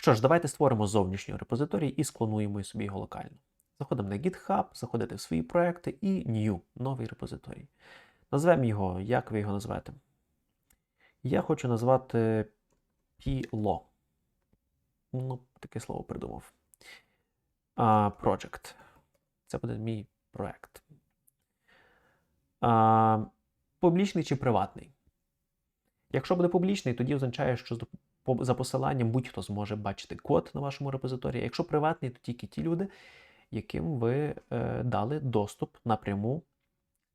Що ж, давайте створимо зовнішній репозиторій і склонуємо собі його локально. Заходимо на GitHub, заходите в свої проекти і New, новий репозиторій. Назвемо його, як ви його назвете? Я хочу назвати PLO. Ну, таке слово придумав. А, Project. Це буде мій проект. А, публічний чи приватний? Якщо буде публічний, тоді означає, що за посиланням будь-хто зможе бачити код на вашому репозиторії. Якщо приватний, то тільки ті люди, яким ви е, дали доступ напряму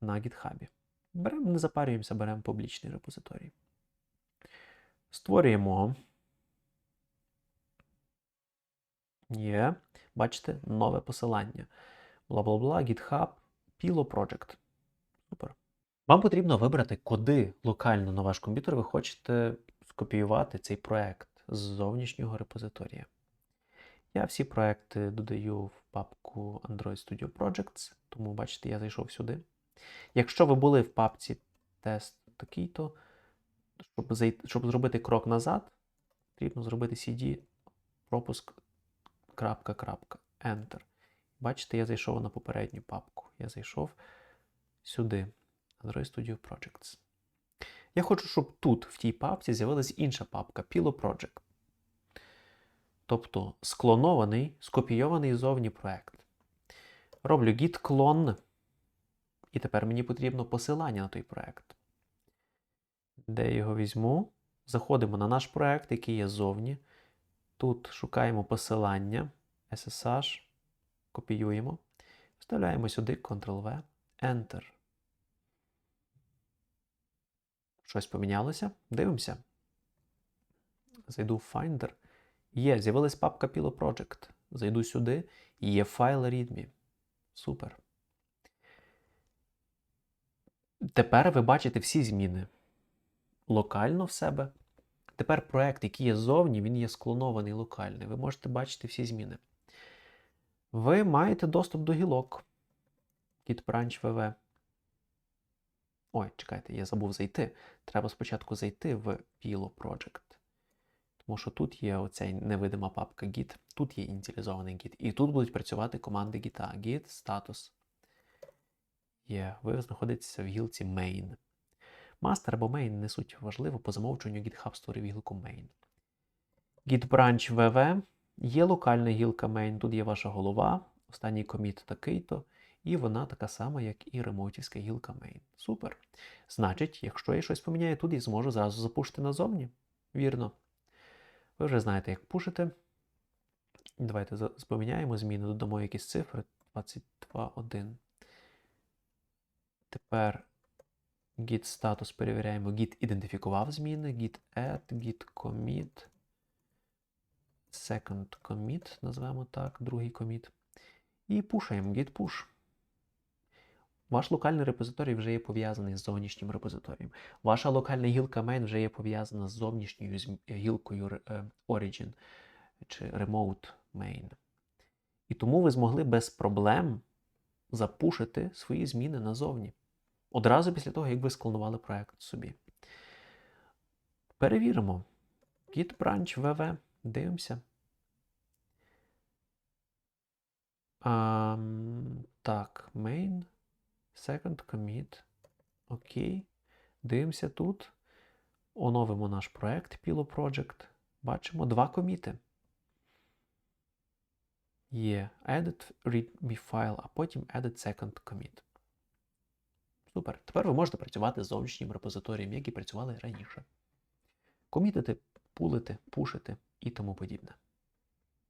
на GitHub. Беремо, не запарюємося, беремо публічний репозиторій. Створюємо. Є. Бачите, нове посилання. Бла-бла-бла, GitHub, Pilo Project. Супер. Вам потрібно вибрати, куди локально на ваш комп'ютер ви хочете скопіювати цей проект з зовнішнього репозиторія. Я всі проекти додаю в папку Android Studio Projects, тому бачите, я зайшов сюди. Якщо ви були в папці тест такий-то, щоб, зайти, щоб зробити крок назад, потрібно зробити CD пропуск крапка, крапка, Enter. Бачите, я зайшов на попередню папку. Я зайшов сюди. Android Studio Projects. Я хочу, щоб тут, в тій папці, з'явилась інша папка Pilo Project. Тобто склонований, скопійований зовні проект. Роблю git clone. І тепер мені потрібно посилання на той проект. Де я його візьму? Заходимо на наш проект, який є зовні. Тут шукаємо посилання SSH, копіюємо, вставляємо сюди Ctrl-V, Enter. Щось помінялося. Дивимося. Зайду в Finder. Є, з'явилась папка Pilo Project. Зайду сюди, і є файл readme. Супер. Тепер ви бачите всі зміни локально в себе. Тепер проект, який є ззовні, він є склонований локальний. Ви можете бачити всі зміни. Ви маєте доступ до гілок. Git branch VV. Ой, чекайте, я забув зайти. Треба спочатку зайти в Pilo Project. Тому що тут є оця невидима папка Git, тут є ініціалізований Git. І тут будуть працювати команди Git. Git status. Є, ви знаходитеся в гілці main. Master або main не суть важливо, по замовчуванню GitHub створив гілку main. Git branch VV. Є локальна гілка main, тут є ваша голова, останній коміт такий-то, і вона така сама, як і ремоутівська гілка main. Супер. Значить, якщо я щось поміняю тут, я зможу зразу запушити назовні. Вірно. Ви вже знаєте, як пушити. Давайте поміняємо зміни, додамо якісь цифри. 22.1. Тепер git статус перевіряємо. Git ідентифікував зміни, git add, git commit. Second commit, назвемо так, другий commit. І пушаємо git push. Ваш локальний репозиторій вже є пов'язаний з зовнішнім репозиторієм. Ваша локальна гілка main вже є пов'язана з зовнішньою гілкою е, Origin чи Remote Main. І тому ви змогли без проблем запушити свої зміни назовні. Одразу після того, як ви склонували проект собі. Перевіримо. Git branch VV. Дивимося. Ам, так, main. Second commit. Окей. Дивимося тут. Оновимо наш проект Pilo Project. Бачимо два коміти. Є edit readme file, а потім edit second commit. Супер. Тепер ви можете працювати з зовнішнім репозиторієм, як і працювали раніше. Комітити, пулити, пушити і тому подібне.